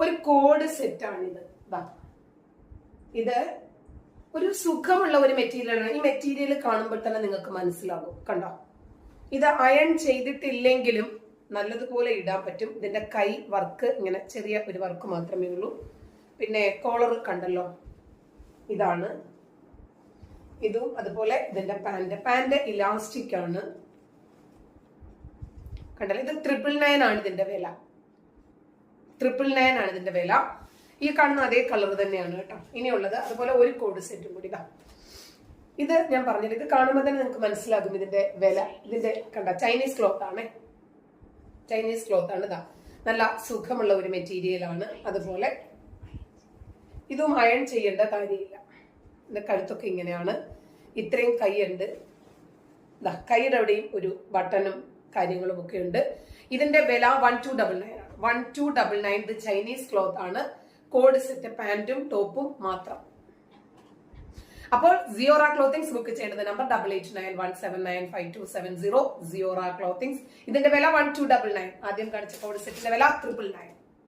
ഒരു കോഡ് സെറ്റാണിത്. ദാ. ഇത് ഒരു സുഖമുള്ള ഒരു മെറ്റീരിയലാണ്. ഈ മെറ്റീരിയൽ കാണുമ്പോൾ തന്നെ നിങ്ങൾക്ക് മനസ്സിലാകും. കണ്ടോ? ഇത് അയൺ ചെയ്തിട്ടില്ലെങ്കിലും നല്ലതുപോലെ ഇടാൻ പറ്റും. ഇതിന്റെ കൈ വർക്ക് ഇങ്ങനെ ചെറിയ ഒരു വർക്ക് മാത്രമേ ഉള്ളൂ. പിന്നെ കോളർ കണ്ടല്ലോ? ഇതാണ്. ഇതും അതുപോലെ ഇതിന്റെ പാന്റ്. പാന്റ് ഇലാസ്റ്റിക് ആണ്. കണ്ടല്ലോ? ഇത് ട്രിപ്പിൾ നയൻ ആണ് ഇതിന്റെ വില. ട്രിപ്പിൾ നയൻ ആണ് ഇതിന്റെ വില. ഈ കാണുന്ന അതേ കളർ തന്നെയാണ് കേട്ടോ. ഇനിയുള്ളത്. അതുപോലെ ഒരു കോഡ് സെറ്റും കൂടി ഇതാ. ഇത് ഞാൻ പറഞ്ഞില്ല ഇത് കാണുമ്പോൾ തന്നെ നിങ്ങൾക്ക് മനസ്സിലാകും ഇതിന്റെ വില. ഇതിന്റെ കണ്ട ചൈനീസ് ക്ലോത്ത് ആണ്. ചൈനീസ് ക്ലോത്ത് ആണ് ഇതാ. നല്ല സുഖമുള്ള ഒരു മെറ്റീരിയൽ ആണ്. അതുപോലെ ഇതും അയൺ ചെയ്യേണ്ട കാര്യമില്ല. ഇതിന്റെ കഴുത്തൊക്കെ ഇങ്ങനെയാണ്. ഇത്രയും കൈയുണ്ട്. ദാ കൈയുടെ അവിടെയും ഒരു ബട്ടണും കാര്യങ്ങളും ഒക്കെ ഉണ്ട്. ഇതിന്റെ വില one two double nine one two double nine ഇത് ചൈനീസ് ക്ലോത്ത് ആണ്. കോഡ് സെറ്റ് പാന്റും ടോപ്പും മാത്രം. അപ്പോൾ സിയോറ ക്ലോത്തിങ്സ് ബുക്ക് ചെയ്യേണ്ടത് number double eight nine one seven nine five two seven zero Siyora clothings ഇതിന്റെ വില വൺ ടു ഡബിൾ നയൻ ആദ്യം കാണിച്ച കോഡ് സെറ്റിന്റെ വില ട്രിപ്പിൾ നയൻ